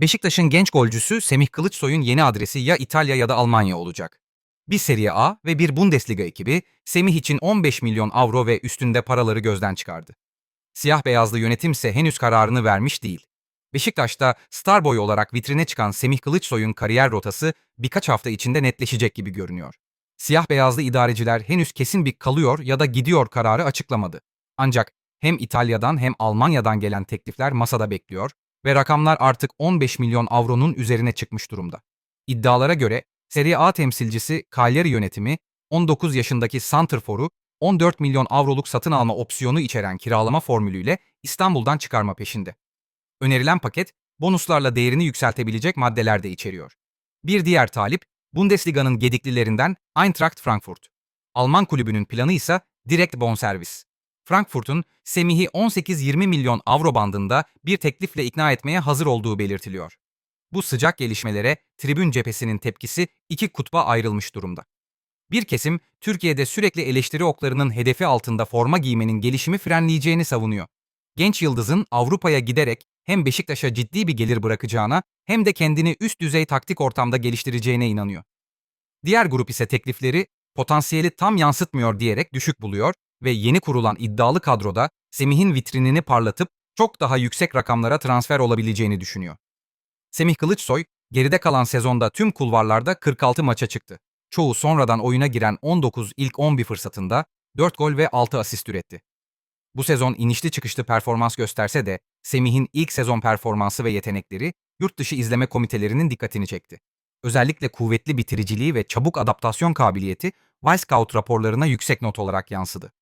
Beşiktaş'ın genç golcüsü Semih Kılıçsoy'un yeni adresi ya İtalya ya da Almanya olacak. Bir Serie A ve bir Bundesliga ekibi Semih için 15 milyon avro ve üstünde paraları gözden çıkardı. Siyah beyazlı yönetim ise henüz kararını vermiş değil. Beşiktaş'ta Starboy olarak vitrine çıkan Semih Kılıçsoy'un kariyer rotası birkaç hafta içinde netleşecek gibi görünüyor. Siyah beyazlı idareciler henüz kesin bir kalıyor ya da gidiyor kararı açıklamadı. Ancak hem İtalya'dan hem Almanya'dan gelen teklifler masada bekliyor ve rakamlar artık 15 milyon avronun üzerine çıkmış durumda. İddialara göre Serie A temsilcisi Cagliari yönetimi 19 yaşındaki Santrfor'u 14 milyon avroluk satın alma opsiyonu içeren kiralama formülüyle İstanbul'dan çıkarma peşinde. Önerilen paket bonuslarla değerini yükseltebilecek maddeler de içeriyor. Bir diğer talip Bundesliga'nın gediklilerinden Eintracht Frankfurt. Alman kulübünün planı ise direkt bonservis. Frankfurt'un Semih'i 18-20 milyon avro bandında bir teklifle ikna etmeye hazır olduğu belirtiliyor. Bu sıcak gelişmelere tribün cephesinin tepkisi iki kutba ayrılmış durumda. Bir kesim Türkiye'de sürekli eleştiri oklarının hedefi altında forma giymenin gelişimi frenleyeceğini savunuyor. Genç yıldızın Avrupa'ya giderek hem Beşiktaş'a ciddi bir gelir bırakacağına hem de kendini üst düzey taktik ortamda geliştireceğine inanıyor. Diğer grup ise teklifleri potansiyeli tam yansıtmıyor diyerek düşük buluyor ve yeni kurulan iddialı kadroda Semih'in vitrinini parlatıp çok daha yüksek rakamlara transfer olabileceğini düşünüyor. Semih Kılıçsoy, geride kalan sezonda tüm kulvarlarda 46 maça çıktı. Çoğu sonradan oyuna giren 19 ilk 11 fırsatında 4 gol ve 6 asist üretti. Bu sezon inişli çıkışlı performans gösterse de Semih'in ilk sezon performansı ve yetenekleri yurt dışı izleme komitelerinin dikkatini çekti. Özellikle kuvvetli bitiriciliği ve çabuk adaptasyon kabiliyeti Wisecout raporlarına yüksek not olarak yansıdı.